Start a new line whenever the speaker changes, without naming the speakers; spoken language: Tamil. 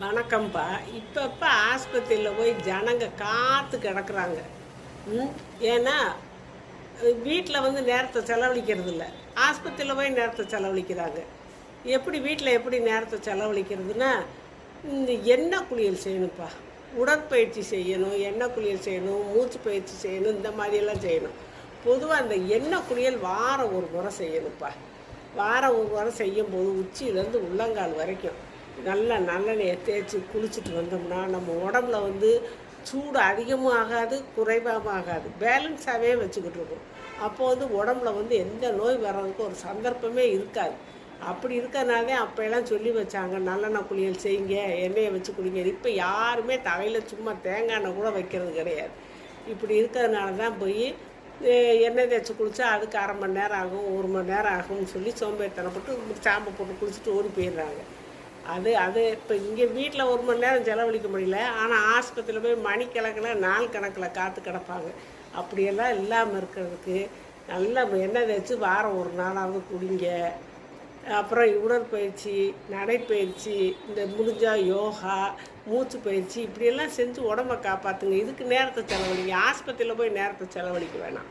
வணக்கம்ப்பா. இப்பப்போ ஆஸ்பத்திரியில் போய் ஜனங்க காத்து கிடக்குறாங்க. ம்? ஏன்னா வீட்டில் வந்து நேரத்தை செலவழிக்கிறது இல்லை ஆஸ்பத்திரியில் போய் நேரத்தை செலவழிக்கிறாங்க. எப்படி வீட்டில் எப்படி நேரத்தை செலவழிக்கிறதுனா இந்த எண்ணெய் குளியல் செய்யணும்ப்பா. உடற்பயிற்சி செய்யணும் எண்ணெய் குளியல் செய்யணும் மூச்சு பயிற்சி செய்யணும் இந்த மாதிரியெல்லாம் செய்யணும். பொதுவாக அந்த எண்ணெய் குளியல் வாரம் ஒரு முறை செய்யணும்ப்பா. வாரம் ஒரு முறை செய்யும்போது உச்சியிலேருந்து உள்ளங்கால் வரைக்கும் நல்லா நல்லெண்ணெயை தேய்ச்சி குளிச்சுட்டு வந்தோம்னா நம்ம உடம்புல வந்து சூடு அதிகமும் ஆகாது குறைவாகவும் ஆகாது பேலன்ஸாகவே வச்சுக்கிட்டு இருக்கும். அப்போ வந்து உடம்புல வந்து எந்த நோய் வர்றதுக்கு ஒரு சந்தர்ப்பமே இருக்காது. அப்படி இருக்கறனாலே அப்போயெல்லாம் சொல்லி வச்சாங்க நல்லெண்ணெய் குளியல் செய்யுங்க எண்ணெயை வச்சு குளிங்க. இப்போ யாருமே தலையில் சும்மா தேங்காய் எண்ணெய் கூட வைக்கிறது கிடையாது. இப்படி இருக்கிறதுனால தான் போய் எண்ணெய் தேய்ச்சி குளித்தா அதுக்கு அரை மணி நேரம் ஆகும் ஒரு மணி நேரம் ஆகும்னு சொல்லி சோம்பேறித்தனப்பட்டு சாம்பை போட்டு குளிச்சுட்டு ஓடி போயிடுறாங்க. அது அது இப்போ இங்கே வீட்டில் ஒரு மணி நேரம் செலவழிக்க முடியல. ஆனால் ஆஸ்பத்திரியில் போய் மணிக்கணக்கில் நாள் கணக்கில் காத்து கிடப்பாங்க. அப்படியெல்லாம் இல்லாமல் இருக்கிறதுக்கு நல்லா எண்ணெய் தேய்ச்சி வாரம் ஒரு நாளாவது குடிங்க. அப்புறம் உடற்பயிற்சி நடைப்பயிற்சி இந்த முடிஞ்சால் யோகா மூச்சு பயிற்சி இப்படியெல்லாம் செஞ்சு உடம்ப காப்பாற்றுங்க இதுக்கு நேரத்தை செலவழிங்க. ஆஸ்பத்திரியில் போய் நேரத்தை செலவழிக்க வேணாம்.